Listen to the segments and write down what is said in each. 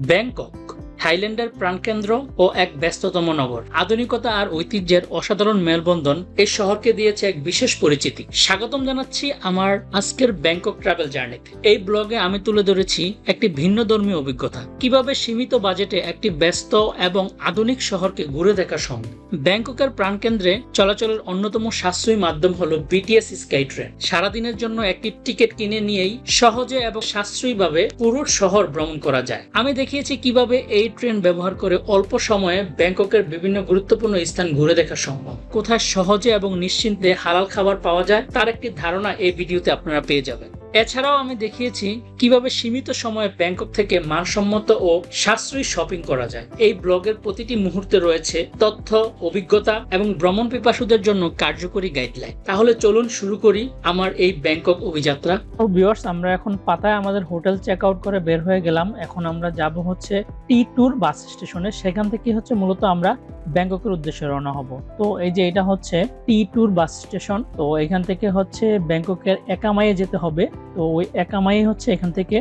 Bangkok থাইল্যান্ডের প্রাণকেন্দ্র ও এক ব্যস্ততম নগর। আধুনিকতা আর ঐতিহ্যের অসাধারণ মেলবন্ধন এই শহরকে দিয়েছে এক বিশেষ পরিচিতি। স্বাগতম জানাচ্ছি আমার আজকের ব্যাংকক ট্রাভেল জার্নিতে। এই ব্লগে আমি তুলে ধরেছি একটি ভিন্ন ধর্মীয় অভিজ্ঞতা। কীভাবে সীমিত বাজেটে একটি ব্যস্ত এবং আধুনিক শহরকে ঘুরে দেখা সম্ভব? ব্যাংককের প্রাণকেন্দ্রে চলাচলের অন্যতম সাশ্রয়ী মাধ্যম হলো বিটিএস স্কাই ট্রেন সারাদিনের জন্য একটি টিকিট কিনে নিয়েই সহজে এবং সাশ্রয়ীভাবে পুরো শহর ভ্রমণ করা যায়। আমি দেখিয়েছি কীভাবে এই ট্রেন ব্যবহার করে অল্প সময়ে ব্যাংককের বিভিন্ন গুরুত্বপূর্ণ স্থান ঘুরে দেখা সম্ভব। কোথায় সহজে এবং নিশ্চিন্তে হালাল খাবার পাওয়া যায়, তার একটি ধারণা এই ভিডিওতে আপনারা পেয়ে যাবেন। এছাড়াও আমি দেখিয়েছি কীভাবে সীমিত সময়ে ব্যাংকক থেকে মানসম্মত ও সাশ্রয়ী শপিং করা যায়। এই ব্লগের প্রতিটি মুহূর্তে রয়েছে তথ্য, অভিজ্ঞতা এবং ভ্রমণ পিপাসুদের জন্য কার্যকরী গাইডলাইন। তাহলে চলুন শুরু করি আমার এই ব্যাংকক অভিযাত্রা। তো ভিউয়ার্স, আমরা এখন পাতায় আমাদের হোটেল চেক আউট করে বের হয়ে গেলাম। এখন আমরা যাব হচ্ছে টি ট্যুর বাস স্টেশনে। সেখান থেকে হচ্ছে মূলত আমরা ব্যাংককের উদ্দেশ্যে রওনা হব। তো এই যে এটা হচ্ছে টি ট্যুর বাস স্টেশন। তো এখান থেকে হচ্ছে ব্যাংককের একামাইয়ে যেতে হবে। তো ওই একামাই হচ্ছে এখান থেকে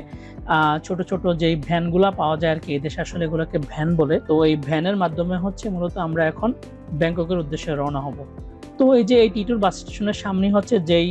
ছোট ছোট যেই ভ্যানগুলা পাওয়া যায় আর কি এদেশে আসলে এগুলোকে ভ্যান বলে। তো এই ভ্যানের মাধ্যমে হচ্ছে মূলত আমরা এখন ব্যাংককের উদ্দেশ্যে রওনা হব। তো এই যে এই টিটুর বাস স্টেশনের সামনে হচ্ছে যেই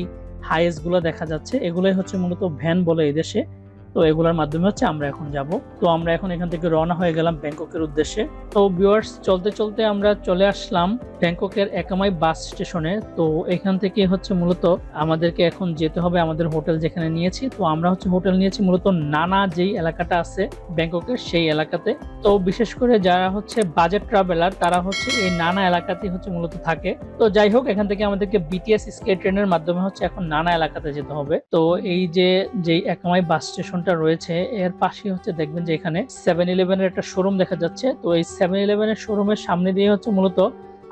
হাইস্টগুলো গুলো দেখা যাচ্ছে, এগুলোই হচ্ছে মূলত ভ্যান বলে এদেশে দেশে। তো এগুলোর মাধ্যমে হচ্ছে আমরা এখন যাব। তো আমরা এখন এখান থেকে রওনা হয়ে গেলাম ব্যাংককের উদ্দেশ্যে। তো ভিউয়ার্স চলতে চলতে আমরা চলে আসলাম ব্যাংককের একামাই বাস স্টেশনে। তো এখান থেকে হচ্ছে মূলত আমাদেরকে এখন যেতে হবে আমাদের হোটেল যেখানে নিয়েছি। তো আমরা হচ্ছে হোটেল নিয়েছি মূলত নানা যেই এলাকাটা আছে ব্যাংককের সেই এলাকাতে। তো বিশেষ করে যারা হচ্ছে বাজেট ট্রাভেলার তারা হচ্ছে এই নানা এলাকাতেই হচ্ছে মূলত থাকে। তো যাই হোক, এখান থেকে আমাদেরকে বিটিএস স্কে ট্রেনের মাধ্যমে হচ্ছে এখন নানা এলাকাতে যেতে হবে। তো এই যে, যেই একামাই বাস স্টেশনটা রয়েছে, এর পাশে হচ্ছে দেখবেন যে এখানে সেভেন ইলেভেনের একটা শোরুম দেখা যাচ্ছে। তো এই সেভেন ইলেভেনের শোরুমের সামনে দিয়ে হচ্ছে মূলত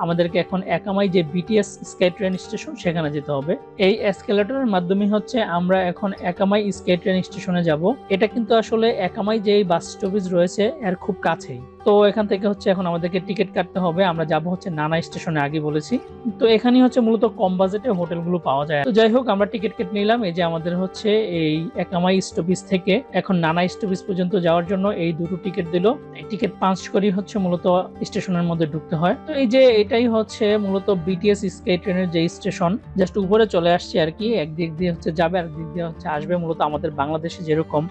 আমাদেরকে এখন একামাই যে বিটিএস স্কাই ট্রেন স্টেশন সেখানে যেতে হবে। এই এসকেলেটরের মাধ্যমে হচ্ছে আমরা এখন একামাই স্কাই ট্রেন স্টেশনে যাব। এটা কিন্তু আসলে একামাই যে বাস স্টপেজ রয়েছে, এর খুব কাছেই। তো এখান থেকে হচ্ছে এখন আমাদেরকে টিকিট কাটতে হবে। আমরা যাব হচ্ছে নানা স্টেশনে আগে বলেছি। তো এখানেই হচ্ছে মূলত কম বাজেটে হোটেলগুলো পাওয়া যায়। তো যাই হোক, আমরা টিকিট কেটে নিলাম। এই যে আমাদের হচ্ছে এই একামাই স্টপেজ থেকে এখন নানা স্টপেজ পর্যন্ত যাওয়ার জন্য এই দুটো টিকিট দিল। এই টিকিট পাঁচ করেই হচ্ছে মূলত স্টেশনের মধ্যে ঢুকতে হয়। তো এই যে এটাই হচ্ছে মূলত বিটিএস স্কাই ট্রেনের যে স্টেশন, জাস্ট উপরে চলে আসছে আর কি। একদিক দিয়ে হচ্ছে যাবে আর দিক দিয়ে হচ্ছে আসবে। মূলত আমাদের বাংলাদেশে যেরকম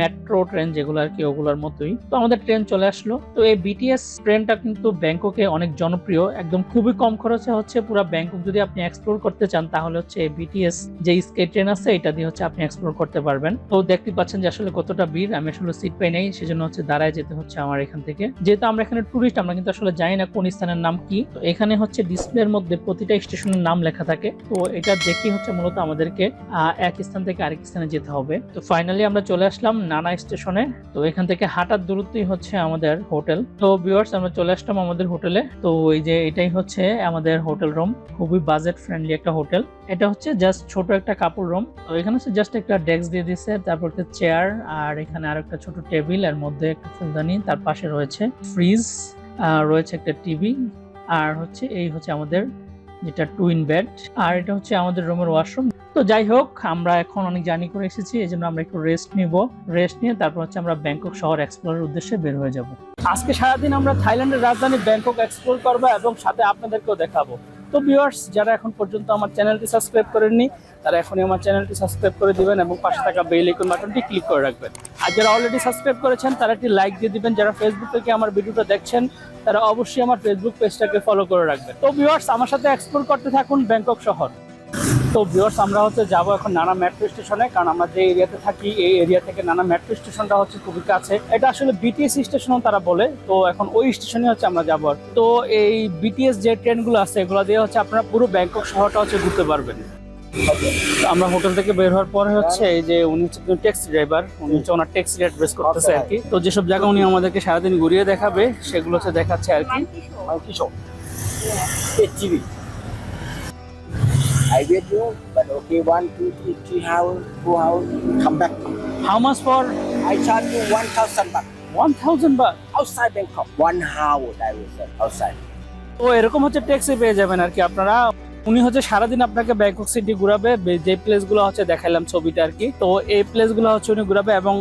মেট্রো ট্রেন যেগুলো আর কি, ওগুলোর মতোই। তো আমাদের ট্রেন চলে আসলো। তো এই বিটিএস ট্রেনটা কিন্তু ব্যাংককে অনেক জনপ্রিয়, একদম খুবই কম খরচে হচ্ছে পুরো ব্যাংকক যদি আপনি এক্সপ্লোর করতে চান, তাহলে হচ্ছে এই বিটিএস যে স্কাই ট্রেন আছে, এটা দিয়ে হচ্ছে আপনি এক্সপ্লোর করতে পারবেন। তো দেখতে পাচ্ছেন যে আসলে কতটা ভিড়, আমি আসলে সিট পাই নাই, সেজন্য হচ্ছে দাঁড়ায় যেতে হচ্ছে আমার এখান থেকে। যেহেতু আমরা এখানে টুরিস্ট আমরা কিন্তু আসলে জানি না কোন স্থানের নাম কি। তো এখানে হচ্ছে ডিসপ্লের মধ্যে প্রতিটা স্টেশনের নাম লেখা থাকে। তো এটা দেখি হচ্ছে মূলত আমাদেরকে এক স্থান থেকে আরেক স্থানে যেতে হবে। তো ফাইনালি আমরা চলে আসলাম নানা স্টেশনে তো এখান থেকে হাঁটার দূরত্বই হচ্ছে আমাদের হোটেল। তো ভিউয়ার্স আমরা চলে আসলাম আমাদের হোটেলে। তো ওই যে এটাই হচ্ছে আমাদের হোটেল রুম। খুবই বাজেট ফ্রেন্ডলি একটা হোটেল। এটা হচ্ছে জাস্ট ছোট একটা কাপড় রুম তো এখানে হচ্ছে জাস্ট একটা ডেস্ক দিয়ে দিচ্ছে তারপর একটা চেয়ার আর এখানে আর একটা ছোট টেবিলের মধ্যে একটা ফুলদানি, তার পাশে রয়েছে ফ্রিজ রয়েছে একটা টিভি আর হচ্ছে এই হচ্ছে আমাদের যেটা টুইন বেড আর এটা হচ্ছে আমাদের রুমের ওয়াশরুম তো যাই হোক, আমরা এখন অনেক জার্নি করে এসেছি, এই জন্য আমরা একটু রেস্ট নিব। রেস্ট নিয়ে তারপর হচ্ছে আমরা ব্যাংকক শহর এক্সপ্লোরের উদ্দেশ্যে বের হয়ে যাব। আজকে সারাদিন আমরা থাইল্যান্ডের রাজধানী ব্যাংকক এক্সপ্লোর করব এবং সাথে আপনাদেরকেও দেখাবো। তো ভিউয়ার্স যারা এখন পর্যন্ত আমার চ্যানেলটি সাবস্ক্রাইব করেননি, তারা এখনই আমার চ্যানেলটি সাবস্ক্রাইব করে দিবেন এবং পাশে থাকা বেল আইকন বাটনটি ক্লিক করে রাখবেন। আর যারা অলরেডি সাবস্ক্রাইব করেছেন, তারা একটি লাইক দিয়ে দিবেন। যারা ফেসবুক থেকে আমার ভিডিওটা দেখছেন, তারা অবশ্যই আমার ফেসবুক পেজটাকে ফলো করে রাখবেন। তো ভিউয়ার্স আমার সাথে এক্সপ্লোর করতে থাকুন ব্যাংকক শহর। তো ভিউয়ার্স আমরা হচ্ছে যাব এখন নানা মেট্রো স্টেশনে কারণ আমরা যে এরিয়াতে থাকি এই এরিয়া থেকে নানা মেট্রো স্টেশনটা হচ্ছে খুবই কাছে। এটা আসলে বিটিএস স্টেশনও তারা বলে তো এখন ওই স্টেশনে হচ্ছে আমরা যাব তো এই বিটিএস যে ট্রেনগুলো আছে এগুলো দিয়ে হচ্ছে আপনারা পুরো ব্যাংকক শহরটা হচ্ছে ঘুরতে পারবেন। আমরা হোটেল থেকে বের হওয়ার পরে হচ্ছে এই যে উনি হচ্ছে ট্যাক্সি ড্রাইভার উনি হচ্ছে ওনার ট্যাক্সি অ্যাড্রেস করতেছে আর কি। তো যেসব জায়গা উনি আমাদেরকে সারাদিন ঘুরিয়ে দেখাবে সেগুলো হচ্ছে দেখাচ্ছে আর কি. I get you, but okay, one, two, three, three hours, two hours, come back. How much for I charge you one thousand baht one thousand baht outside Bangkok. One hour, I will say outside. তো এরকম হচ্ছে taxi পেয়ে যাবেন আর কি আপনারা উনি হচ্ছে সারাদিন আপনাকে ব্যাংকক সিটি ঘুরাবে যে প্লেসগুলো হচ্ছে দেখাইলাম ছবিটা আর কি। তো এই প্লেসগুলো হচ্ছে উনি ঘুরাবে এবং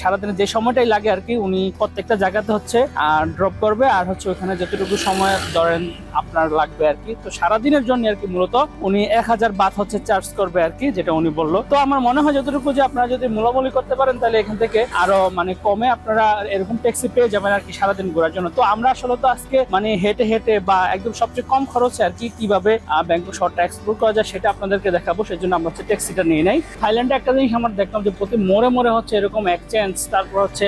সারাদিনে যে সময়টাই লাগে আর কি উনি প্রত্যেকটা জায়গাতে হচ্ছে আর ড্রপ করবে আর হচ্ছে ওখানে যতটুকু সময় ধরেন আপনার লাগবে আর কি। তো সারাদিনের জন্য আর কি মূলত উনি এক হাজার বাত হচ্ছে চার্জ করবে আর কি যেটা উনি বলল। তো আমার মনে হয় যতটুকু যে আপনারা যদি মূলামূলি করতে পারেন তাহলে এখান থেকে আরও মানে কমে আপনারা এরকম ট্যাক্সি পেয়ে যাবেন আর কি সারাদিন ঘোরার জন্য। তো আমরা আসলে তো আজকে মানে হেঁটে হেঁটে বা একদম সবচেয়ে কম খরচে আর কি কীভাবে আহ, ব্যাংকক শহরটা এক্সপ্লোর করা যায়, সেটা আপনাদেরকে দেখাবো সেই জন্য আমরা হচ্ছে ট্যাক্সিটা নিয়ে নেই। থাইল্যান্ডে একটা জিনিস আমরা দেখলাম যে প্রতি মোড়ে মোড়ে হচ্ছে এরকম এক্সচেঞ্জ তারপর হচ্ছে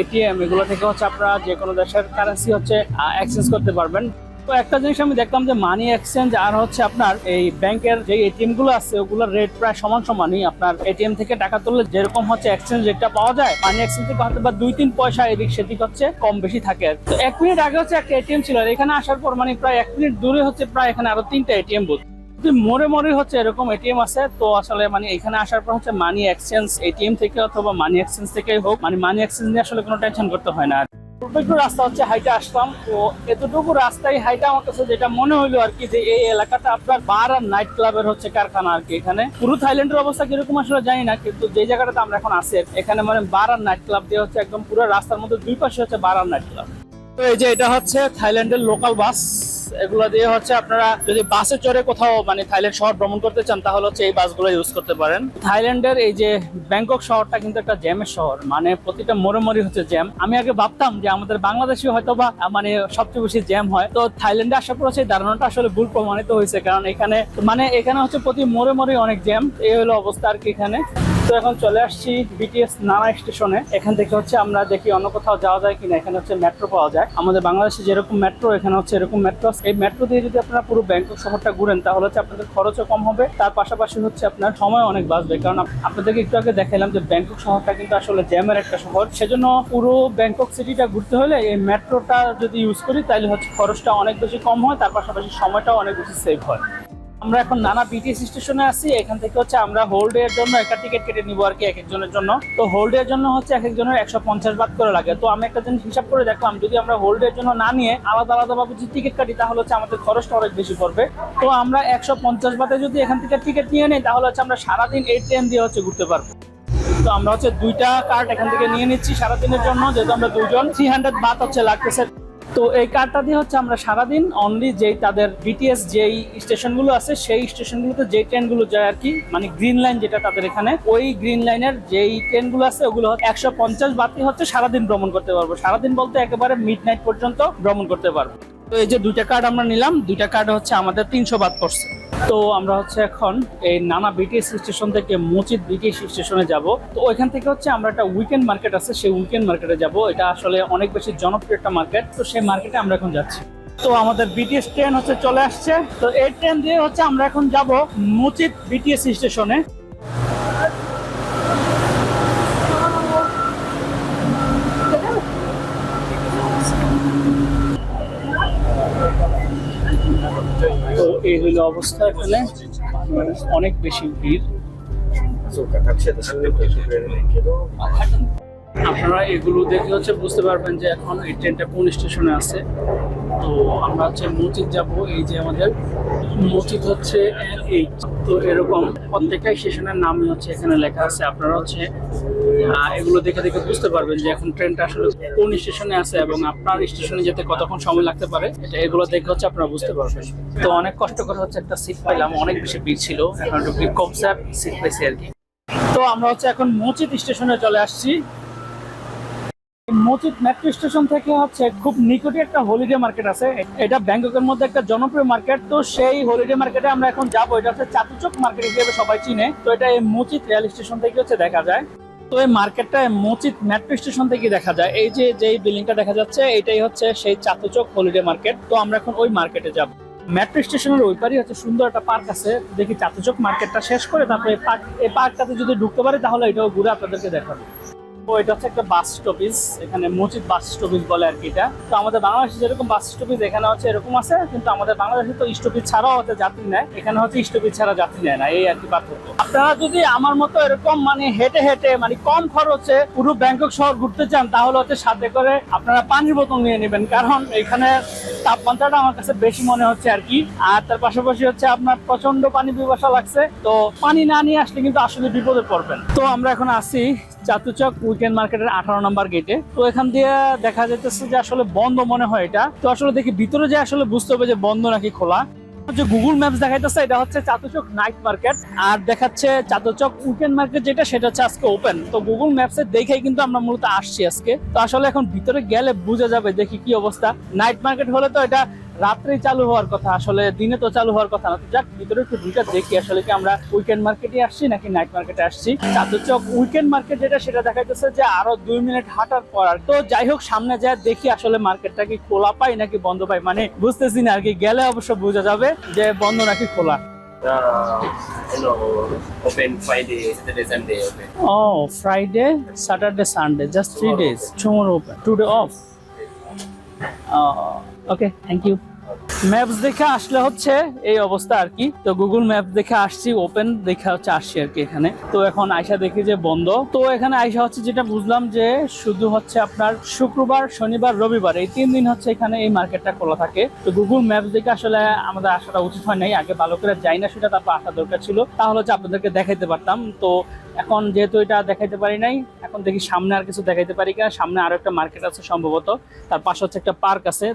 এটিএম এগুলো থেকে হচ্ছে আপনারা যে কোনো দেশের কারেন্সি হচ্ছে এক্সচেঞ্জ করতে পারবেন। তো একটা জিনিস আমি দেখলাম যে মানি এক্সচেঞ্জ আর হচ্ছে আপনার এই ব্যাংকের যে এটিএমগুলো আছে, ওগুলোর রেট প্রায় সমান সমানই। আপনার এটিএম থেকে টাকা তুললে যেরকম হচ্ছে এক্সচেঞ্জ রেটটা পাওয়া যায় মানি এক্সচেঞ্জ থেকে হয়তো বা দুই তিন পয়সা এদিক সেদিক হচ্ছে কম বেশি থাকে তো এক মিনিট আগে হচ্ছে একটা এটিএম ছিল আর এখানে আসার পর মানে প্রায় এক মিনিট দূরে হচ্ছে প্রায় এখানে আরও তিনটা এটিএম বুথ মোড়ে মোড়ে হচ্ছে এরকম এটিএম আছে, তো আসলে মানে এখানে আসার পর হচ্ছে মানি এক্সচেঞ্জ এটিএম থেকে অথবা মানি এক্সচেঞ্জ থেকেই হোক মানে মানি এক্সচেঞ্জ নিয়ে আসলে কোনো টেনশন করতে হয় না অল্প রাস্তা হচ্ছে হাইটে আসলাম। তো এতটুকু রাস্তায় হাইটে আমার কাছে যেটা মনে হইল আর কি যে এই এলাকাটা আপনার বার আর নাইট ক্লাবের হচ্ছে কারখানা আর কি এখানে। পুরো থাইল্যান্ডের অবস্থা কীরকম আসলে জানি না, কিন্তু যে জায়গাটাতে আমরা এখন আছি, এখানে মানে বার আর নাইট ক্লাব দিয়ে হচ্ছে একদম পুরো রাস্তার মধ্যে দুই পাশে হচ্ছে বার আর নাইট ক্লাব তো এই যে এটা হচ্ছে থাইল্যান্ডের লোকাল বাস এগুলো দিয়ে হচ্ছে আপনারা যদি বাসে চড়ে কোথাও মানে থাইল্যান্ড শহর ভ্রমণ করতে চান, তাহলে হচ্ছে এই বাসগুলো ইউজ করতে পারেন। থাইল্যান্ডের এই যে ব্যাংকক শহরটা কিন্তু একটা জ্যামের শহর মানে প্রতিটা মোড়ে মোড়ে হচ্ছে জ্যাম। আমি আগে ভাবতাম যে আমাদের বাংলাদেশে হয়তো বা মানে সবচেয়ে বেশি জ্যাম হয়। তো থাইল্যান্ডে আসার পর সেই ধারণাটা আসলে ভুল প্রমাণিত হয়েছে, কারণ এখানে মানে এখানে হচ্ছে প্রতি মোড়ে মোড়ে অনেক জ্যাম। এই হলো অবস্থা আর কি এখানে। তো এখন চলে আসছি বিটিএস নানা স্টেশনে এখান থেকে হচ্ছে আমরা দেখি অন্য কোথাও যাওয়া যায় কিনা। এখানে হচ্ছে মেট্রো পাওয়া যায়। আমাদের বাংলাদেশে যেরকম মেট্রো এখানে হচ্ছে এরকম মেট্রো এই মেট্রো দিয়ে যদি আপনারা পুরো ব্যাংকক শহরটা ঘুরেন, তাহলে হচ্ছে আপনাদের খরচও কম হবে। তার পাশাপাশি হচ্ছে আপনার সময় অনেক বাঁচবে। কারণ আপনাদেরকে একটু আগে দেখালাম যে ব্যাংকক শহরটা কিন্তু আসলে জ্যামের একটা শহর। সেজন্য পুরো ব্যাংকক সিটিটা ঘুরতে হলে এই মেট্রোটা যদি ইউজ করি তাহলে হচ্ছে খরচটা অনেক বেশি কম হয়, তার পাশাপাশি সময়টাও অনেক বেশি সেভ হয়। আমরা এখন নানা বিটিএস স্টেশনে আছি, এখান থেকে হচ্ছে আমরা হোল ডে এর জন্য একটা টিকিট কেটে নিবো আর কি এক একজনের জন্য। তো হোল ডে এর জন্য হচ্ছে এক একজনের একশো পঞ্চাশ বাদ করে লাগে। তো আমি একটা জিনিস হিসাব করে দেখলাম, যদি আমরা হোল ডে এর জন্য না নিয়ে আলাদা আলাদা ভাবে যদি টিকিট কাটি, তাহলে হচ্ছে আমাদের খরচটা অনেক বেশি পড়বে। তো আমরা একশো পঞ্চাশ বাদে যদি এখান থেকে টিকিট নিয়ে নিই, তাহলে হচ্ছে আমরা সারাদিন এই ট্রেন দিয়ে হচ্ছে ঘুরতে পারব। তো আমরা হচ্ছে দুইটা কার্ড এখান থেকে নিয়ে নিচ্ছি সারাদিনের জন্য, যেহেতু আমরা দুজন। থ্রি হান্ড্রেড বাদ হচ্ছে লাগতেছে। তো এই কার্ডটা দিয়ে হচ্ছে আমরা সারাদিন অনলি যেই তাদের বিটিএস যেই স্টেশনগুলো আছে, সেই স্টেশনগুলোতে যেই ট্রেনগুলো যায় আর কি মানে গ্রিন লাইন যেটা তাদের এখানে, ওই গ্রিন লাইনের যেই ট্রেনগুলো আছে, ওগুলো একশো পঞ্চাশ বাতি হচ্ছে সারাদিন ভ্রমণ করতে পারব। সারাদিন বলতে একেবারে মিড নাইট পর্যন্ত ভ্রমণ করতে পারব। তো এই যে দুইটা কার্ড আমরা নিলাম, দুইটা কার্ড হচ্ছে আমাদের তিনশো বাদ পড়ছে। তো আমরা হচ্ছে এখন এই নানা বিটিএস স্টেশন থেকে মুচিত বিটিএস স্টেশনে যাব। তো ওইখান থেকে হচ্ছে আমরা একটা উইকেন্ড মার্কেট আছে, সেই উইকেন্ড মার্কেটে যাব। এটা আসলে অনেক বেশি জনপ্রিয় একটা মার্কেট তো সেই মার্কেটে আমরা এখন যাচ্ছি। তো আমাদের বিটিএস ট্রেন হচ্ছে চলে আসছে। তো এই ট্রেন দিয়ে হচ্ছে আমরা এখন যাব মুচিত বিটিএস স্টেশনে। এই হইল অবস্থা এখানে অনেক বেশি ভিড় আপনারা এগুলো দেখে হচ্ছে বুঝতে পারবেন যে এখন এই ট্রেনটা কোন স্টেশনে আছে। তো আমরা হচ্ছে মসজিদ যাব, এই যে আমাদের মসজিদ হচ্ছে তো এরকম প্রত্যেকটা স্টেশনের নামই হচ্ছে এখানে লেখা আছে। আপনারা হচ্ছে এগুলো দেখে দেখে বুঝতে পারবেন যে এখন ট্রেনটা আসলে কোন স্টেশনে আছে এবং আপনার স্টেশনে যেতে কতক্ষণ সময় লাগতে পারে, এটা এগুলো দেখে হচ্ছে আপনারা বুঝতে পারবেন। তো অনেক কষ্ট করে হচ্ছে একটা সিট পাইলাম, অনেক বেশি ভিড় ছিল। এখন একটু আর সিট পেয়েছি আর কি। তো আমরা হচ্ছে এখন মসজিদ স্টেশনে চলে আসছি। মসজিদ মেট্রো স্টেশন থেকে হচ্ছে খুব নিকটে একটা হলিডে মার্কেট আছে। এটা ব্যাংককের মধ্যে একটা জনপ্রিয় মার্কেট তো সেই হলিডে মার্কেটে আমরা এখন যাব। এটা হচ্ছে চাতুচক মার্কেট হিসেবে সবাই চিনে। তো এটা এই মসজিদ রেল স্টেশন থেকে হচ্ছে দেখা যায়। তো এই মার্কেটটা মসজিদ মেট্রো স্টেশন থেকে দেখা যায়। এই যে, যেই বিল্ডিংটা দেখা যাচ্ছে, এটাই হচ্ছে সেই চাতুচক হলিডে মার্কেট তো আমরা এখন ওই মার্কেটে যাব। মেট্রো স্টেশনের ওই পারই হচ্ছে সুন্দর একটা পার্ক আছে। দেখি চাতুচক মার্কেটটা শেষ করে তারপরে এই পার্ক এই পার্কটাতে যদি ঢুকতে পারে তাহলে এটাও ঘুরে আপনাদেরকে দেখাবো। তো এটা হচ্ছে একটা বাস স্টপেজ এখানে মসজিদ বাস স্টপেজ বলে আর কি এটা। তো আমাদের বাংলাদেশে যেরকম বাস স্টপেজ এখানে হচ্ছে এরকম আছে, কিন্তু আমাদের বাংলাদেশে তো স্টপেজ ছাড়াও হচ্ছে যাত্রী নেয়। এখানে হচ্ছে স্টপেজ ছাড়া যাত্রী নেয় না, এই আর কি পার্থক্য। আপনারা যদি আমার মতো এরকম মানে হেঁটে হেঁটে মানে কম খরচে পুরো ব্যাংকক শহর ঘুরতে চান, তাহলে হচ্ছে সাথে করে আপনারা পানির বোতল নিয়ে নেবেন। কারণ এখানে তাপমাত্রাটা আমার কাছে বেশি মনে হচ্ছে আর কি। আর তার পাশাপাশি হচ্ছে আপনার প্রচণ্ড পানি পিপাসা লাগছে, তো পানি না নিয়ে আসলে কিন্তু আসলে বিপদে পড়বেন। তো আমরা এখন আসি চাতুচক উইকেন্ড মার্কেটের আঠারো নম্বর গেটে তো এখান দিয়ে দেখা যাইতেছে যে আসলে বন্ধ মনে হয় এটা। তো আসলে দেখি ভিতরে যে আসলে বুঝতে হবে যে বন্ধ নাকি খোলা। যে গুগল ম্যাপস দেখাইতেছে, এটা হচ্ছে চাতুচক নাইট মার্কেট আর দেখাচ্ছে চাতুচক উইকেন্ড মার্কেট যেটা, সেটা হচ্ছে আজকে ওপেন তো গুগল ম্যাপসে দেখেই কিন্তু আমরা মূলত আসছি আজকে। তো আসলে এখন ভিতরে গেলে বোঝা যাবে দেখি কি অবস্থা। নাইট মার্কেট হলে তো এটা রাত্রেই চালু হওয়ার কথা আসলে দিনে তো চালু হওয়ার কথা না। তো যাক ভিতরে একটু দুইটা দেখি আসলে কি আমরা উইকেন্ড মার্কেটে আসছি নাকি নাইট মার্কেটে আসছি। চাতুচক উইকেন্ড মার্কেট যেটা সেটা দেখাইতেছে যে আরও দুই মিনিট হাঁটার পর আর তো যাই হোক সামনে যায় দেখি আসলে মার্কেটটা কি খোলা পাই নাকি বন্ধ পাই মানে বুঝতেছি না আর কি গেলে অবশ্য বোঝা যাবে যে বন্ধ নাকি খোলা। Friday Saturday Sunday just three days tomorrow open today off okay thank you maps দেখে আসলে হচ্ছে এই অবস্থা আর কি। তো গুগল ম্যাপ দেখে আসছি ওপেন দেখে হচ্ছে আসছি আর কি এখানে। তো এখন আয়সা দেখি যে বন্ধ। তো এখানে আয়সা হচ্ছে যেটা বুঝলাম যে শুধু হচ্ছে আপনার শুক্রবার, শনিবার, রবিবার এই তিন দিন হচ্ছে এখানে এই মার্কেটটা খোলা থাকে। তো গুগল ম্যাপস দেখে আসলে আমাদের আসাটা উচিত হয় নাই। আগে ভালো করে যাই না সেটা তারপর আসা দরকার ছিল। তাহলে হচ্ছে আপনাদেরকে দেখাইতে পারতাম। তো এখন যেহেতু এটা দেখাইতে পারি নাই, এখন দেখি সামনে আর কিছু দেখাইতে পারি কিনা। সামনে আরও একটা মার্কেট আছে সম্ভবত, তার পাশে হচ্ছে একটা পার্ক আছে।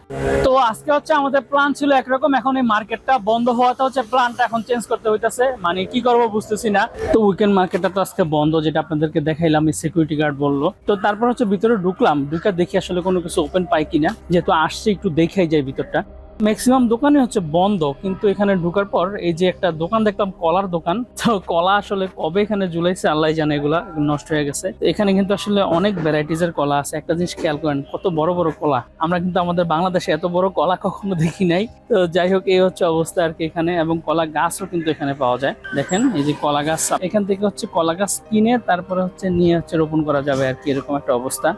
তো আজকে হচ্ছে আমাদের প্ল্যান ছিল একরকম, এখন এই মার্কেটটা বন্ধ হওয়াতে হচ্ছে প্ল্যানটা এখন চেঞ্জ করতে হইতাছে। মানে কি করব বুঝতেছি না। তো উইকেন্ড মার্কেটটা তো আজকে বন্ধ, যেটা আপনাদেরকে দেখাইলাম, এই সিকিউরিটি গার্ড বলল। তো তারপর হচ্ছে ভিতরে ঢুকলাম, ঢুকে দেখি আসলে কোনো কিছু ওপেন পাই কিনা। যেহেতু আসছে, একটু দেখাই যায় ভিতরটা। ম্যাক্সিমাম দোকানে হচ্ছে বন্ধ, কিন্তু এখানে ঢুকার পর এই যে একটা দোকান দেখলাম, কলার দোকান। তো কলা আসলে কবে এখানে জুলাইছে আল্লাহ জানে, এগুলা নষ্ট হয়ে গেছে। এখানে কিন্তু আসলে অনেক ভ্যারাইটিস এর কলা আছে। একটা জিনিস খেয়াল করেন, কত বড় বড় কলা। আমরা কিন্তু আমাদের বাংলাদেশে এত বড় কলা কখনো দেখি নাই। তো যাই হোক, এই হচ্ছে অবস্থা আর কি এখানে, এবং কলা গাছও কিন্তু এখানে পাওয়া যায়। দেখেন, এই যে কলা গাছ, এখান থেকে হচ্ছে কলা গাছ কিনে, তারপরে হচ্ছে নিয়ে হচ্ছে রোপণ করা যাবে আর কি, এরকম একটা অবস্থা।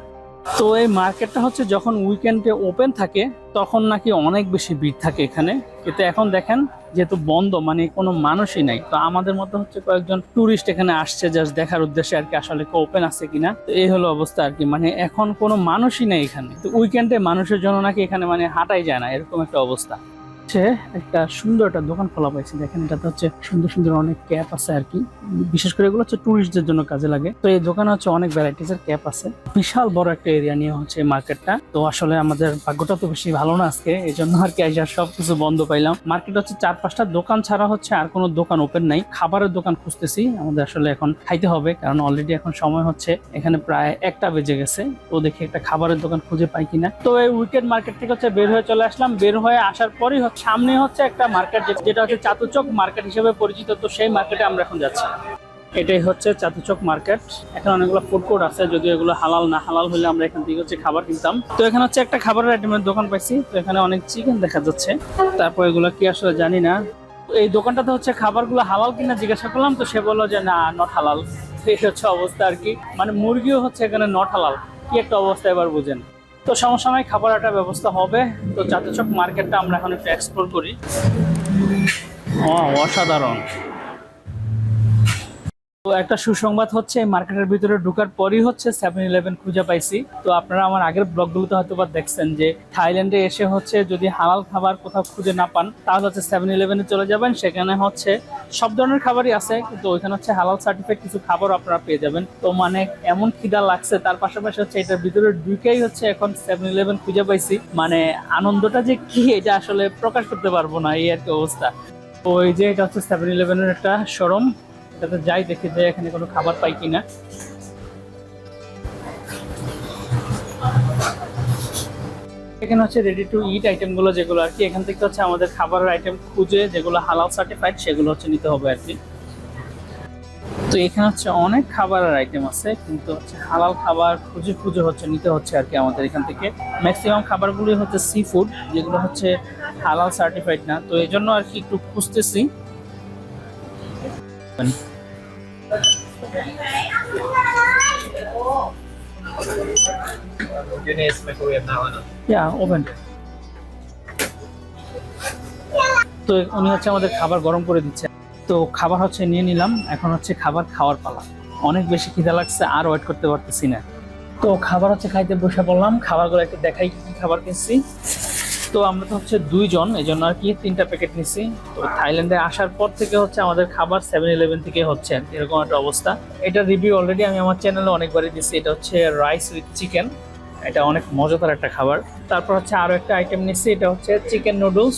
তো এই মার্কেটটা হচ্ছে যখন উইকেন্ডে ওপেন থাকে, তখন নাকি অনেক বেশি ভিড় থাকে এখানে। কিন্তু এখন দেখেন, যেহেতু বন্ধ মানে কোনো মানুষই নাই, তো আমাদের মতো হচ্ছে কয়েকজন ট্যুরিস্ট এখানে আসছে জাস্ট দেখার উদ্দেশ্যে আর কি আসলে ওপেন আছে কিনা। তো এই হলো অবস্থা আর কি মানে এখন কোনো মানুষই নেই এখানে। তো উইকেন্ডে মানুষের জন্য নাকি এখানে মানে হাঁটাই যায় না, এরকম একটা অবস্থা। হচ্ছে একটা সুন্দর একটা দোকান খোলা পাইছি। দেখেন, এটাতে হচ্ছে সুন্দর সুন্দর অনেক ক্যাপ আছে আর কি। বিশেষ করে এগুলো হচ্ছে টুরিস্টদের জন্য কাজে লাগে। তো এই দোকানে হচ্ছে অনেক ভ্যারাইটিস এর ক্যাপ আছে। বিশাল বড় একটা এরিয়া নিয়ে হচ্ছে মার্কেটটা তো আসলে আমাদের ভাগ্যটা তো বেশি ভালো না আজকে। এই জন্য আর কি আইসার সব কিছু বন্ধ পাইলাম। মার্কেট হচ্ছে চার পাঁচটা দোকান ছাড়া হচ্ছে আর কোনো দোকান ওপেন নাই। খাবারের দোকান খুঁজতেছি। আমাদের আসলে এখন খাইতে হবে। কারণ অলরেডি এখন সময় হচ্ছে। এখানে প্রায় একটা বেজে গেছে। তো দেখি একটা খাবারের দোকান খুঁজে পাই কিনা। তো এই উইকেট মার্কেট থেকে হচ্ছে বের হয়ে চলে আসলাম। বের হয়ে আসার পরই হচ্ছে সামনে হচ্ছে একটা মার্কেট যেটা হচ্ছে চাতুচক মার্কেট হিসেবে পরিচিত, তো সেই মার্কেটে আমরা এখন যাচ্ছি। এটাই হচ্ছে চাতুচক মার্কেট এখানে অনেকগুলো ফুড কোর্ট আছে, যদিও এগুলো হালাল, না হালাল হলে আমরা এখান থেকে হচ্ছে খাবার কিনতাম। তো এখানে হচ্ছে একটা খাবারের আইটেমের দোকান পাইছি, তো এখানে অনেক চিকেন দেখা যাচ্ছে। তারপর এগুলো কি আসলে জানি না। এই দোকানটাতে হচ্ছে খাবারগুলো হালাল কিনা জিজ্ঞাসা করলাম, তো সে বলল যে, না নট হালাল এই হচ্ছে অবস্থা আর কি। মানে মুরগিও হচ্ছে এখানে নট হালাল কি একটা অবস্থা এবার বুঝেন। তো সমস্যা নাই খাবার একটা ব্যবস্থা হবে। তো চাতুচক মার্কেটটা আমরা এখন একটু এক্সপ্লোর করি। অসাধারণ। তো একটা সুসংবাদ হচ্ছে মার্কেটের ভিতরে ঢুকার পরই হচ্ছে সেভেন ইলেভেন খুঁজে পাইছি। তো আপনারা আমার আগের ব্লগগুলোতে হয়তো বা দেখছেন যে, থাইল্যান্ডে এসে হচ্ছে যদি হালাল খাবার কোথাও খুঁজে না পান, তাহলে হচ্ছে সেভেন ইলেভেনে চলে যাবেন। সেখানে হচ্ছে সব ধরনের খাবারই আছে, কিন্তু ওইখানে হচ্ছে হালাল সার্টিফিকেট কিছু খাবারও আপনারা পেয়ে যাবেন। তো মানে এমন খিদা লাগছে, তার পাশাপাশি হচ্ছে এটার ভিতরে ঢুকেই হচ্ছে এখন সেভেন ইলেভেন খুঁজে পাইছি। মানে আনন্দটা যে কি, এটা আসলে প্রকাশ করতে পারব না, এই আর কি অবস্থা। এই যে এটা হচ্ছে সেভেন ইলেভেনের একটা শোরুম। এটাতে যাই দেখি যে এখানে কোনো খাবার পাই কিনা। এখানে হচ্ছে রেডি টু ইট আইটেমগুলো যেগুলো আর কি। এখান থেকে হচ্ছে আমাদের খাবারের আইটেম খুঁজে যেগুলো হালাল সার্টিফাইড সেগুলো হচ্ছে নিতে হবে আর কি। তো এখানে হচ্ছে অনেক খাবারের আইটেম আছে, কিন্তু হচ্ছে হালাল খাবার খুঁজে খুঁজে হচ্ছে নিতে হচ্ছে আর কি আমাদের এখান থেকে। ম্যাক্সিমাম খাবারগুলি হচ্ছে সি ফুড যেগুলো হচ্ছে হালাল সার্টিফাইড না। তো এই জন্য আর কি একটু খুঁজতেছি। Microwave now? ইয়া ওভেন তো উনি হচ্ছে আমাদের খাবার গরম করে দিচ্ছে। তো খাবার হচ্ছে নিয়ে নিলাম। এখন হচ্ছে খাবার খাওয়ার পালা। অনেক বেশি খিদা লাগছে আর ওয়েট করতে পারতেছি না। তো খাবার হচ্ছে খাইতে বসে পড়লাম। খাবারগুলো একটু দেখাই কি কি খাবার কিনছি। তো আমরা তো হচ্ছে দুইজন এই জন্য আর কি তিনটা প্যাকেট নিছি। তো থাইল্যান্ডে আসার পর থেকে হচ্ছে আমাদের খাবার সেভেন ইলেভেন থেকে হচ্ছে এরকম একটা অবস্থা। এটা রিভিউ অলরেডি আমি আমার চ্যানেলে অনেকবারই দিচ্ছি এটা হচ্ছে রাইস উইথ চিকেন এটা অনেক মজাদার একটা খাবার। তারপর হচ্ছে আরও একটা আইটেম নিচ্ছি এটা হচ্ছে চিকেন নুডলস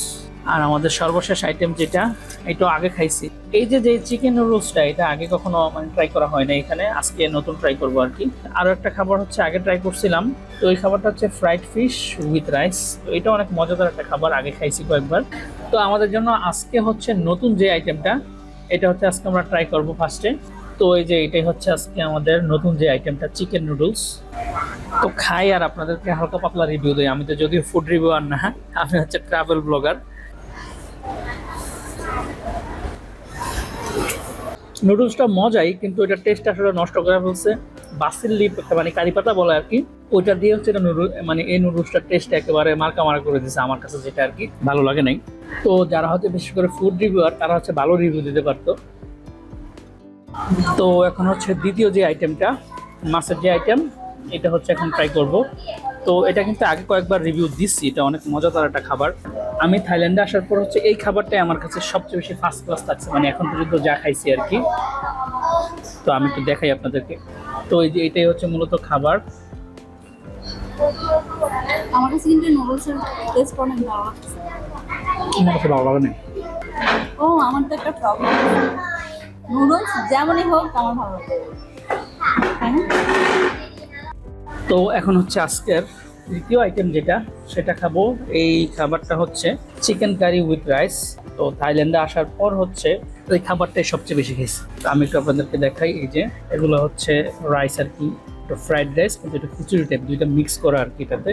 আর আমাদের সর্বশেষ আইটেম যেটা, এটা আগে খাইছি। এই যে যে চিকেন নুডলসটা এটা আগে কখনো মানে ট্রাই করা হয় না এখানে। আজকে নতুন ট্রাই করব আর কি। আরও একটা খাবার হচ্ছে, আগে ট্রাই করছিলাম। তো ওই খাবারটা হচ্ছে ফ্রাইড ফিশ উইথ রাইস তো এটা অনেক মজাদার একটা খাবার, আগে খাইছি কয়েকবার। তো আমাদের জন্য আজকে হচ্ছে নতুন যে আইটেমটা এটা হচ্ছে আজকে আমরা ট্রাই করব ফার্স্টে তো এই যে, এটাই হচ্ছে আজকে আমাদের নতুন যে আইটেমটা চিকেন নুডলস তো খাই আর আপনাদেরকে হালকা পাতলা রিভিউ দিই। আমি তো যদিও ফুড রিভিউ আর না, আমি হচ্ছে ট্রাভেল ব্লগার নুডলসটা মজাই কিন্তু এটা টেস্ট আসলে নষ্ট করে ফেলছে বাসিল লিপ মানে কারি পাতা বলে আর কি। ওইটা দিয়ে হচ্ছে এটা নুডল মানে এই নুডলসটার টেস্ট একেবারে মার্কা মারা করে দিয়েছে আমার কাছে যেটা আর কি। ভালো লাগে নাই? তো যারা হচ্ছে বিশেষ করে ফুড রিভিউয়ার তারা হচ্ছে ভালো রিভিউ দিতে পারতো। তো এখন হচ্ছে দ্বিতীয় যে আইটেমটা মাছের যে আইটেম এটা হচ্ছে এখন ট্রাই করব। তো এটা কিন্তু আগে কয়েকবার রিভিউ দিচ্ছি এটা অনেক মজাদার একটা খাবার। আমি থাইল্যান্ডে আসার পর হচ্ছে এই খাবারটাই আমার কাছে সবচেয়ে বেশি ফার্স্ট ক্লাস লাগছে মানে এখন পর্যন্ত যা খাইছি আর কি। তো আমি একটু দেখাই আপনাদেরকে। তো এই যে এটাই হচ্ছে মূলত খাবার। আমার কাছে কিন্তু নুডলসের টেস্ট অনেক ভালো লাগছে। আমার কাছে ভালো লাগে না। ও আমার তো একটা প্রবলেম নুডলস যেমনই হোক আমার ভালো লাগে। তো এখন হচ্ছে আজকের তৃতীয় আইটেম যেটা, সেটা খাব। এই খাবারটা হচ্ছে চিকেন কারি উইথ রাইস তো থাইল্যান্ডে আসার পর হচ্ছে এই খাবারটাই সবচেয়ে বেশি খেয়েছি। আমি একটু আপনাদেরকে দেখাই, এই যে এগুলো হচ্ছে রাইস আর কি ফ্রাইড রাইস কিন্তু এটা খিচুড়ি টাইপ দুইটা মিক্স করা আর কি এটাতে।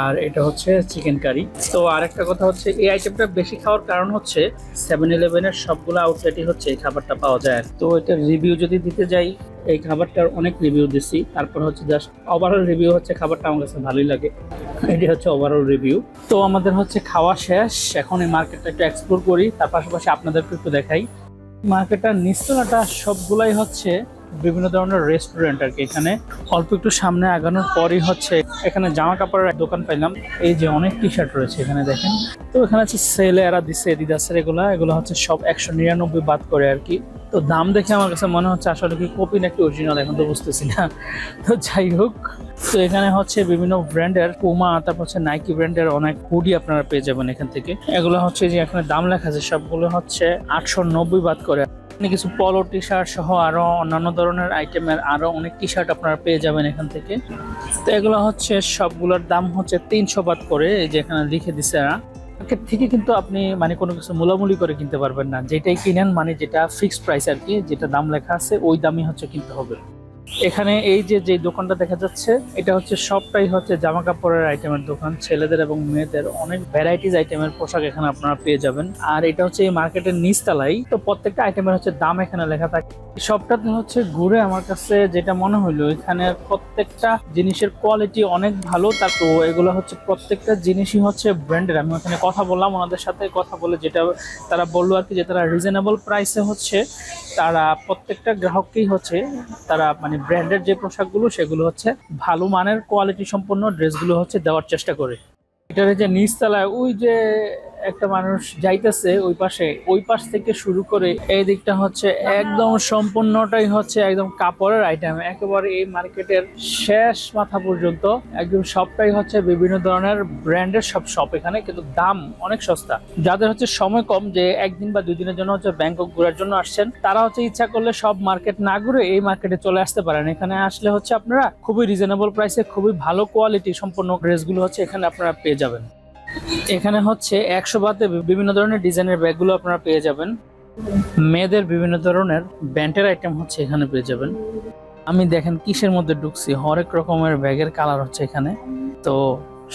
আর এটা হচ্ছে চিকেন কারি তো আরেকটা কথা হচ্ছে, এই আইটেমটা বেশি খাওয়ার কারণ হচ্ছে সেভেন ইলেভেনের সবগুলো আউটলেটই হচ্ছে এই খাবারটা পাওয়া যায় আর তো এটার রিভিউ যদি দিতে যাই এই খাবারটার অনেক রিভিউ দিছি। তারপর হচ্ছে জাস্ট ওভারঅল রিভিউ হচ্ছে খাবারটা আমার কাছে ভালোই লাগে। এটি হচ্ছে ওভারঅল রিভিউ তো আমাদের হচ্ছে খাওয়া শেষ। এখন এই মার্কেটটা একটু এক্সপ্লোর করি। তার পাশাপাশি আপনাদেরকে একটু দেখাই। মার্কেটটার নিশ্চয়টা সবগুলাই হচ্ছে বিভিন্ন ধরনের রেস্টুরেন্ট আর কি এখানে। অল্প একটু সামনে আগানোর পরই হচ্ছে এখানে জামা কাপড়ের দোকান পাইলাম। এই যে অনেক টি শার্ট রয়েছে এখানে দেখেন। তো এখানে হচ্ছে সেলে এরা দিচ্ছে এডিদাসের এগুলা। এগুলো হচ্ছে সব একশো নিরানব্বই বাদ করে আর কি। তো দাম দেখে আমার কাছে মনে হচ্ছে আসলে কি কপি নাকি অরিজিনাল এখন তো বুঝতেছি না। তো যাই হোক, তো এখানে হচ্ছে বিভিন্ন ব্র্যান্ডের পুমা তারপর হচ্ছে নাইকি ব্র্যান্ডের অনেক হুডি আপনারা পেয়ে যাবেন এখান থেকে। এগুলো হচ্ছে যে এখানে দাম লেখা আছে, সবগুলো হচ্ছে আটশো নব্বই বাদ করে। এখানে কিছু পলো টি শার্ট সহ আরও অন্যান্য ধরনের আইটেমের আরও অনেক টি শার্ট আপনারা পেয়ে যাবেন এখান থেকে। তো এগুলো হচ্ছে সবগুলোর দাম হচ্ছে তিনশো বাদ করে, এই যে এখানে লিখে দিছে মার্কেট থেকে কিন্তু আপনি মানে কোনো কিছু মূলামূলি করে কিনতে পারবেন না। যেটাই কিনেন মানে যেটা ফিক্সড প্রাইস আর কি, যেটা দাম লেখা আছে, ওই দামই হচ্ছে কিনতে হবে। এখানে এই যে যে দোকানটা দেখা যাচ্ছে, এটা হচ্ছে সবটাই হচ্ছে জামা কাপড়ের আইটেমের দোকান। ছেলেদের এবং মেয়েদের অনেক ভ্যারাইটিস আইটেমের পোশাক এখানে আপনারা পেয়ে যাবেন। আর এটা হচ্ছে এই মার্কেটের নিচতলাই তো প্রত্যেকটা আইটেমের হচ্ছে দাম এখানে লেখা থাকে। সবটাতে হচ্ছে ঘুরে আমার কাছে যেটা মনে হলো এখানে প্রত্যেকটা জিনিসের কোয়ালিটি অনেক ভালো। তার তো এগুলো হচ্ছে প্রত্যেকটা জিনিসই হচ্ছে ব্র্যান্ডের আমি ওখানে কথা বললাম ওনাদের সাথে, কথা বলে যেটা তারা বলল আর কি যে, তারা রিজনেবল প্রাইসে হচ্ছে, তারা প্রত্যেকটা গ্রাহককেই হচ্ছে তারা মানে ব্র্যান্ডের যে পোশাকগুলো, সেগুলো হচ্ছে ভালো মানের কোয়ালিটি সম্পন্ন ড্রেসগুলো হচ্ছে দেওয়ার চেষ্টা করে। এটার যে নিচতলায়, ওই যে একটা মানুষ যাইতেছে ওই পাশে, ওই পাশ থেকে শুরু করে এই দিকটা হচ্ছে একদম সম্পূর্ণটাই হচ্ছে একদম কাপড়ের আইটেম একেবারে এই মার্কেটের শেষ মাথা পর্যন্ত। একদম সবটাই হচ্ছে বিভিন্ন ধরনের ব্র্যান্ডের সব শপ এখানে, কিন্তু দাম অনেক সস্তা। যাদের হচ্ছে সময় কম যে একদিন বা দুই দিনের জন্য হচ্ছে ব্যাংকক ঘোরার জন্য আসছেন, তারা হচ্ছে ইচ্ছা করলে সব মার্কেট না ঘুরে এই মার্কেটে চলে আসতে পারেন। এখানে আসলে হচ্ছে আপনারা খুবই রিজনেবল প্রাইসে খুবই ভালো কোয়ালিটি সম্পন্ন ড্রেসগুলো হচ্ছে এখানে আপনারা পেয়ে যাবেন। এখানে হচ্ছে একশো বাতে বিভিন্ন ধরনের ডিজাইনের ব্যাগগুলো আপনারা পেয়ে যাবেন। মেয়েদের বিভিন্ন ধরনের ব্যান্ডের আইটেম হচ্ছে এখানে পেয়ে যাবেন। আমি দেখেন কিসের মধ্যে ঢুকছি, হরেক রকমের ব্যাগের কালার হচ্ছে এখানে। তো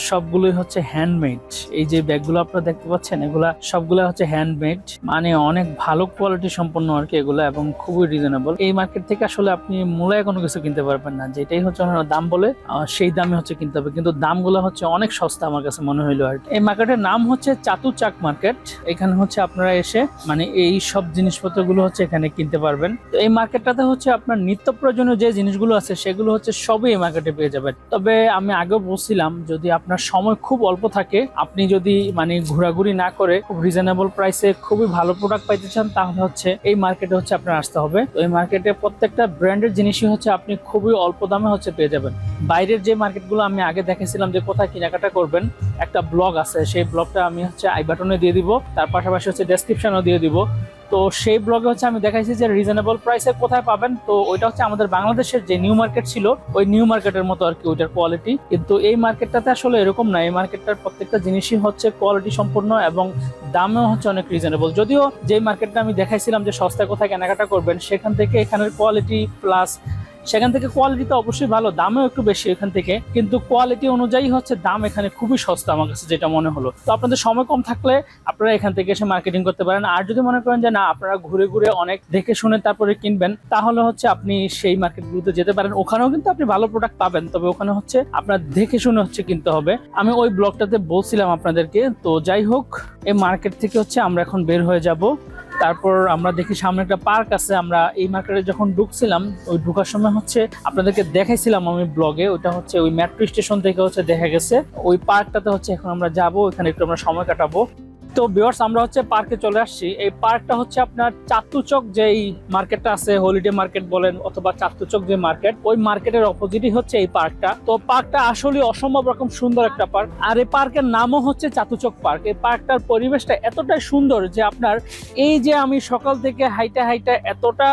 সবগুলোই হচ্ছে হ্যান্ডমেড এই যে ব্যাগগুলো আপনারা দেখতে পাচ্ছেন, এগুলা সবগুলো হচ্ছে হ্যান্ডমেড মানে অনেক ভালো কোয়ালিটি সম্পন্ন আর কি এগুলো এবং খুবই রিজনেবল এই মার্কেট থেকে আসলে আপনি মূলায় কোনো কিছু কিনতে পারবেন না। যেটাই হচ্ছে ওনারা দাম বলে সেই দামে হচ্ছে কিনতে হবে। কিন্তু দামগুলো হচ্ছে অনেক সস্তা আমার কাছে মনে হইল আর। এই মার্কেটের নাম হচ্ছে চাতু চাক মার্কেট এখানে হচ্ছে আপনারা এসে মানে এই সব জিনিসপত্রগুলো হচ্ছে এখানে কিনতে পারবেন। তো এই মার্কেটটাতে হচ্ছে আপনার নিত্য প্রয়োজনীয় যে জিনিসগুলো আছে, সেগুলো হচ্ছে সবই এই মার্কেটে পেয়ে যাবেন। তবে আমি আগেও বলছিলাম, যদি আপনার সময় খুব অল্প থাকে। আপনি যদি মানে ঘোরাঘুরি না করে খুব রিজনেবল প্রাইসে খুবই ভালো প্রোডাক্ট পাইতে চান, তাহলে হচ্ছে এই মার্কেটে হচ্ছে আপনার আসতে হবে। তো এই মার্কেটে প্রত্যেকটা ব্র্যান্ডের জিনিসই হচ্ছে আপনি খুবই অল্প দামে হচ্ছে পেয়ে যাবেন। বাইরের যে মার্কেটগুলো আমি আগে দেখেছিলাম যে কোথায় কেনাকাটা করবেন, একটা ব্লগ আছে, সেই ব্লগটা আমি হচ্ছে আই বাটনে দিয়ে দিব। তার পাশাপাশি হচ্ছে ডেসক্রিপশনও দিয়ে দিব। তো সেই ব্লগে হচ্ছে আমি দেখাইছি যে রিজনেবল প্রাইসে কোথায় পাবেন। তো ওইটা হচ্ছে আমাদের বাংলাদেশের যে নিউ মার্কেট ছিল, ওই নিউ মার্কেটের মতো আর কি ওইটার কোয়ালিটি কিন্তু এই মার্কেটটাতে আসলে এরকম না, এই মার্কেটটার প্রত্যেকটা জিনিসই হচ্ছে কোয়ালিটি সম্পূর্ণ এবং দামেও হচ্ছে অনেক রিজনেবল যদিও যে মার্কেটটা আমি দেখাইছিলাম যে সস্তায় কোথায় কেনাকাটা করবেন, সেখান থেকে এখানের কোয়ালিটি প্লাস সেখান থেকে কোয়ালিটি তো অবশ্যই ভালো, দামও একটু বেশি এখান থেকে, কিন্তু কোয়ালিটি অনুযায়ী হচ্ছে দাম এখানে খুবই সস্তা আমার কাছে যেটা মনে হলো। তো আপনাদের সময় কম থাকলে আপনারা এখান থেকে এসে মার্কেটিং করতে পারেন। আর যদি মনে করেন যে না, আপনারা ঘুরে ঘুরে অনেক দেখে শুনে তারপরে কিনবেন, তাহলে হচ্ছে আপনি সেই মার্কেটগুলোতে যেতে পারেন। ওখানেও কিন্তু আপনি ভালো প্রোডাক্ট পাবেন, তবে ওখানে হচ্ছে আপনার দেখে শুনে হচ্ছে কিনতে হবে। আমি ওই ব্লগটাতে বলছিলাম আপনাদেরকে, তো যাই হোক, এই মার্কেট থেকে হচ্ছে আমরা এখন বের হয়ে যাব। তারপর আমরা দেখি সামনে একটা পার্ক আছে, আমরা এই মার্কেটে যখন ঢুকছিলাম, ওই ঢুকার সময় হচ্ছে আপনাদেরকে দেখাইছিলাম আমি ব্লগে ওটা হচ্ছে ওই মেট্রো স্টেশন থেকে হচ্ছে দেখা গেছে। ওই পার্কটাতে হচ্ছে এখন আমরা যাব ওখানে একটু আমরা সময় কাটাবো। তো বিয়ার্স আমরা হচ্ছে পার্কে চলে আসছি। এই পার্কটা হচ্ছে আপনার চাতুচক যেই মার্কেটটা আছে হলিডে মার্কেট বলেন অথবা চাতুচক যে মার্কেট ওই মার্কেটের অপোজিটই হচ্ছে এই পার্কটা তো পার্কটা আসলে অসম্ভব রকম সুন্দর একটা পার্ক আর এই পার্কের নামও হচ্ছে চাতুচক পার্ক এই পার্কটার পরিবেশটা এতটাই সুন্দর যে আপনার এই যে আমি সকাল থেকে হাইটা হাইটা এতটা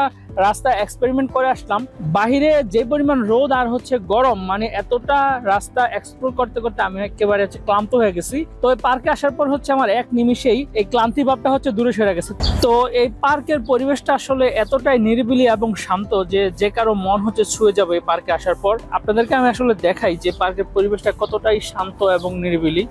রাস্তা এক্সপেরিমেন্ট করে আসলাম। বাহিরে যে পরিমাণ রোদ আর হচ্ছে গরম মানে এতটা রাস্তা এক্সপ্লোর করতে করতে আমি একেবারে হচ্ছে ক্লান্ত হয়ে গেছি। তো এই পার্কে আসার পর হচ্ছে আমার এক নিমিষেই এই ক্লান্তি ভাবটা হচ্ছে দূরে সরে গেছে। তো এই পার্কের পরিবেশটা আসলে এতটাই নিরিবিলি এবং শান্ত যে যে কারও মন হচ্ছে ছুঁয়ে যাবে এই পার্কে আসার পর। আপনাদেরকে আমি আসলে দেখাই যে পার্কের পরিবেশটা কতটাই শান্ত এবং নিরিবিলি।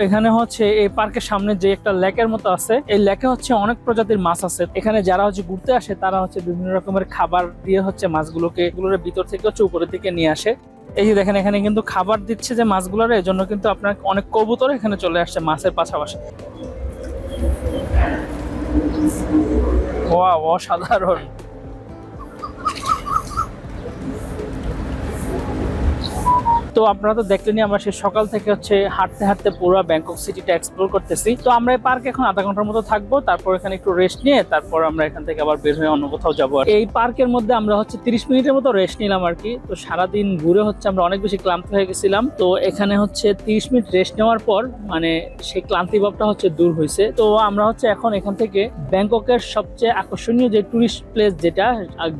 এখানে হচ্ছে এই পার্কের সামনে যে একটা লেকের মতো আছে, এই লেকে হচ্ছে অনেক প্রজাতির মাছ আছে। এখানে যারা হচ্ছে ঘুরতে আসে, তারা হচ্ছে বিভিন্ন রকমের খাবার দিয়ে হচ্ছে মাছগুলোকে এগুলোর ভিতর থেকে হচ্ছে উপরের থেকে নিয়ে আসে। এই যে দেখেন, এখানে কিন্তু খাবার দিচ্ছে যে মাছগুলোর এই জন্য কিন্তু আপনার অনেক কবুতর এখানে চলে আসছে মাছের পাশাপাশি। ওয়া অসাধারণ। তো আপনারা তো দেখলেনি আমরা সে সকাল থেকে হচ্ছে হাঁটতে হাঁটতে পুরো ব্যাংকক সিটিটা এক্সপ্লোর করতেছি। তো আমরা এই পার্কে এখন আধা ঘণ্টার মতো থাকব, তারপর এখানে একটু রেস্ট নিয়ে তারপর আমরা এখান থেকে আবার বের হয়ে অন্য কোথাও যাব এই পার্কের মধ্যে আমরা হচ্ছে তিরিশ মিনিটের মতো রেস্ট নিলাম আর কি। তো সারাদিন ঘুরে হচ্ছে আমরা অনেক বেশি ক্লান্ত হয়ে গেছিলাম। তো এখানে হচ্ছে তিরিশ মিনিট রেস্ট নেওয়ার পর মানে সেই ক্লান্তি ভাবটা হচ্ছে দূর হয়েছে। তো আমরা হচ্ছে এখন এখান থেকে ব্যাংককের সবচেয়ে আকর্ষণীয় যে টুরিস্ট প্লেস যেটা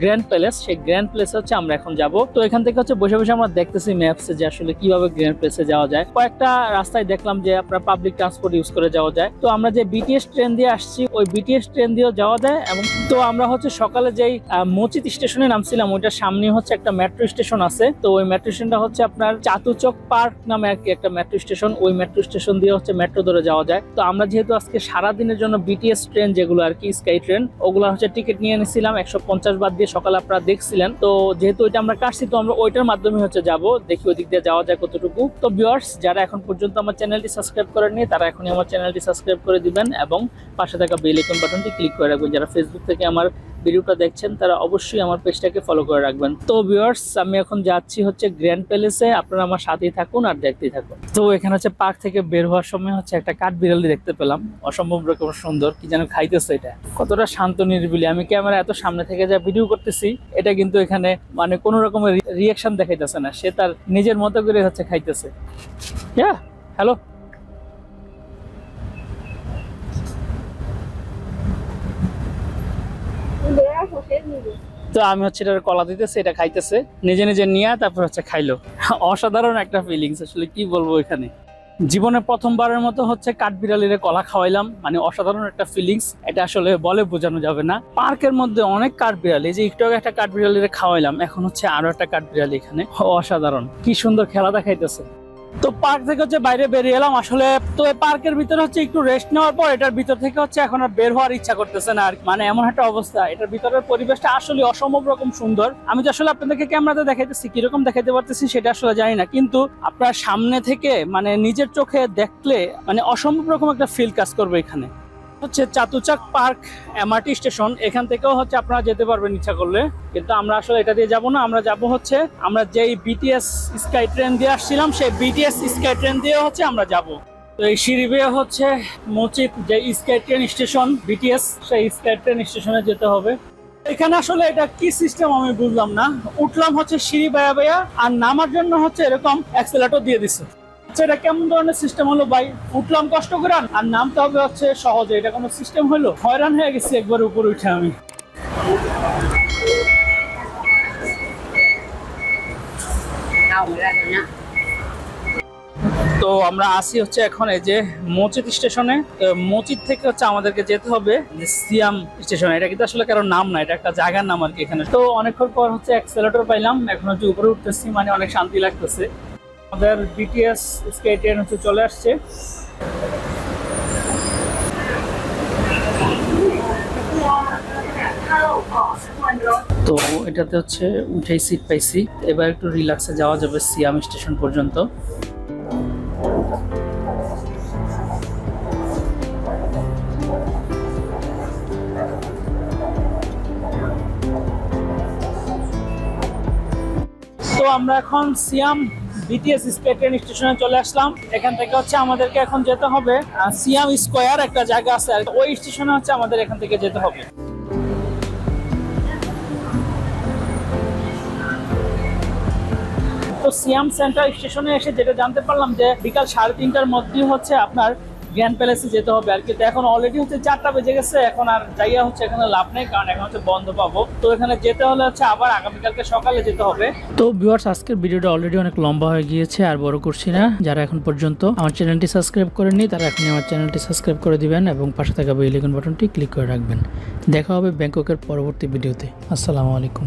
গ্র্যান্ড প্যালেস সেই গ্র্যান্ড প্লেস হচ্ছে আমরা এখন যাব। তো এখান থেকে হচ্ছে বসে বসে আমরা দেখতেছি ম্যাপসে যে আসলে কীভাবে গ্র্যান্ড প্লেসে যাওয়া যায়। কয়েকটা রাস্তায় দেখলাম যে আপনার পাবলিক ট্রান্সপোর্ট ইউজ করে যাওয়া যায়। তো আমরা যে বিটিএস ট্রেন দিয়ে আসছি, ওই বিটিএস ট্রেন দিয়েও যাওয়া যায় এবং তো আমরা হচ্ছে সকালে যেই মচিত স্টেশনে নামছিলাম, ওইটার সামনে হচ্ছে একটা মেট্রো স্টেশন আছে। তো ওই মেট্রো স্টেশনটা হচ্ছে আপনার চাতুচক পার্ক নামে আর কি একটা মেট্রো স্টেশন ওই মেট্রো স্টেশন দিয়ে হচ্ছে মেট্রো ধরে যাওয়া যায়। তো আমরা যেহেতু আজকে সারা দিনের জন্য বিটিএস ট্রেন যেগুলো আর কি স্কাই ট্রেন ওগুলো হচ্ছে টিকিট নিয়ে নিয়েছিলাম একশো পঞ্চাশ বাদ দিয়ে সকালে আপনারা দেখছিলেন। তো যেহেতু ওইটা আমরা কাটছি, তো আমরা ওইটার মাধ্যমে হচ্ছে যাব। দেখি ওই দিয়ে যাওয়া যায় কতটুকু। তো ভিউয়ার্স যারা এখন পর্যন্ত আমার চ্যানেলটি সাবস্ক্রাইব করেননি, তারা এখনই আমার চ্যানেলটি সাবস্ক্রাইব করে দিবেন এবং পাশে থাকা বেল আইকন বাটনটি ক্লিক করে রাখবেন। যারা ফেসবুক থেকে আমার ভিডিওটা দেখছেন, তারা অবশ্যই আমার পেজটাকে ফলো করে রাখবেন। তো ভিউয়ার্স আমি এখন যাচ্ছি হচ্ছে গ্র্যান্ড প্যালেসে আপনারা আমার সাথেই থাকুন আর দেখতেই থাকুন। তো এখানে হচ্ছে পার্ক থেকে বের হওয়ার সময় হচ্ছে একটা কাঠ বিড়ালি দেখতে পেলাম। অসম্ভব রকম সুন্দর, কি যেন খাইতেছে এটা। কতটা শান্ত নির্বিলি, আমি ক্যামেরা এত সামনে থেকে যা ভিডিও করতেছি, এটা কিন্তু এখানে মানে কোনো রকমের রিয়াকশন দেখাইতেছে না। সে তার নিজের মতো করে হচ্ছে খাইতেছে। হ্যাঁ হ্যালো তো আমি হচ্ছে এটা কলা দিতেছে, এটা খাইতেছে। নিজে নিজে নিয়ে তারপর হচ্ছে খাইলো। অসাধারণ একটা ফিলিংস আসলে কি বলব এখানে? জীবনে প্রথমবারের মতো হচ্ছে কাঠবিড়ালিরে কলা খাওয়াইলাম মানে অসাধারণ একটা ফিলিংস এটা আসলে বলে বোঝানো যাবে না। পার্কের মধ্যে অনেক কাঠবিড়ালি যে একটু আগে একটা কাঠবিড়ালিরে খাওয়াইলাম, এখন হচ্ছে আরও একটা কাঠবিড়ালি এখানে। অসাধারণ, কি সুন্দর খেলা দেখাইতেছে। তো পার্ক থেকে হচ্ছে বাইরে বেরিয়ে এলাম। আসলে তো এই পার্কের ভিতরে হচ্ছে একটু রেস্ট নেওয়ার পর এটার ভিতর থেকে হচ্ছে এখন আর বের হওয়ার ইচ্ছা করতেছে না আর মানে এমন একটা অবস্থা। এটার ভিতরের পরিবেশটা আসলে অসম্ভব রকম সুন্দর। আমি তো আসলে আপনাদেরকে ক্যামেরাতে দেখাইতেছি, কীরকম দেখাইতে পারতেছি সেটা আসলে জানি না। কিন্তু আপনার সামনে থেকে মানে নিজের চোখে দেখলে মানে অসম্ভব রকম একটা ফিল কাজ করবে এখানে। হচ্ছে চাতুচাক পার্ক, এমআরটি স্টেশন। এখান থেকেও হচ্ছে আপনারা যেতে পারবেন ইচ্ছা করলে। কিন্তু আমরা আসলে এটা দিয়ে যাব না, আমরা যাব হচ্ছে, আমরা যেই বিটিএস স্কাই ট্রেন দিয়ে আসছিলাম, সেই বিটিএস স্কাই ট্রেন দিয়ে হচ্ছে আমরা যাব। তো এই সিঁড়ি বেয়ে হচ্ছে মচিত যে স্কাই ট্রেন স্টেশন বিটিএস সেই স্কাই ট্রেন স্টেশনে যেতে হবে। এখানে আসলে এটা কি সিস্টেম আমি বুঝলাম না। উঠলাম হচ্ছে সিঁড়ি বায়া বায়া, আর নামার জন্য হচ্ছে এরকম অ্যাক্সেলেটর দিয়ে দিছে। আচ্ছা এটা কেমন ধরনের সিস্টেম হলো ভাই? উঠলাম কষ্ট করে, আর নামতে হবে হচ্ছে সহজে। এটা কোনো সিস্টেম হলো? হয়রান হয়ে গেছি একবার উপরে উঠে আমি। তো আমরা আসি হচ্ছে এখন এই যে মচিত স্টেশনে। মচিত থেকে হচ্ছে আমাদেরকে যেতে হবে যে সিয়াম স্টেশনে। এটা কিন্তু আসলে কারও নাম না, এটা একটা জায়গার নাম আর কি এখানে। তো অনেকক্ষণ পর হচ্ছে অ্যাক্সেলেটর পাইলাম। এখন হচ্ছে উপরে উঠতেছি মানে অনেক শান্তি লাগতেছে। আমাদের বিটিএস স্কাই ট্রেন হচ্ছে চলে আসছে। তো এটাতে হচ্ছে উঠেই সিট পাইছি এবার একটু রিল্যাক্সে যাওয়া যাবে সিয়াম স্টেশন পর্যন্ত। তো আমরা এখন সিয়াম বিটিএস স্কাই ট্রেন স্টেশনে চলে আসলাম। এখান থেকে হচ্ছে আমাদেরকে এখন যেতে হবে সিয়াম স্কোয়ার একটা জায়গা আছে ওই স্টেশনে হচ্ছে আমাদের এখান থেকে যেতে হবে। তো সিয়াম সেন্টার স্টেশনে এসে যেটা জানতে পারলাম যে বিকাল সাড়ে তিনটার মধ্যেই হচ্ছে আপনার গ্র্যান্ড প্যালেসে যেতে হবে আর কি। তো এখন অলরেডি হচ্ছে চারটা বেজে গেছে, এখন আর যাইয়া হচ্ছে এখানে লাভ নেই, কারণ এখন হচ্ছে বন্ধ পাবো। তো এখানে যেতে হলে হচ্ছে আবার আগামীকালকে সকালে যেতে হবে। তো ভিউয়ার্স আজকের ভিডিওটা অলরেডি অনেক লম্বা হয়ে গিয়েছে, আর বড় করছি না। যারা এখন পর্যন্ত আমার চ্যানেলটি সাবস্ক্রাইব করেননি, তারা এখনই আমার চ্যানেলটি সাবস্ক্রাইব করে দিবেন এবং পাশে থাকা বেল আইকন বাটনটি ক্লিক করে রাখবেন। দেখা হবে ব্যাংককের পরবর্তী ভিডিওতে। আসসালামু আলাইকুম।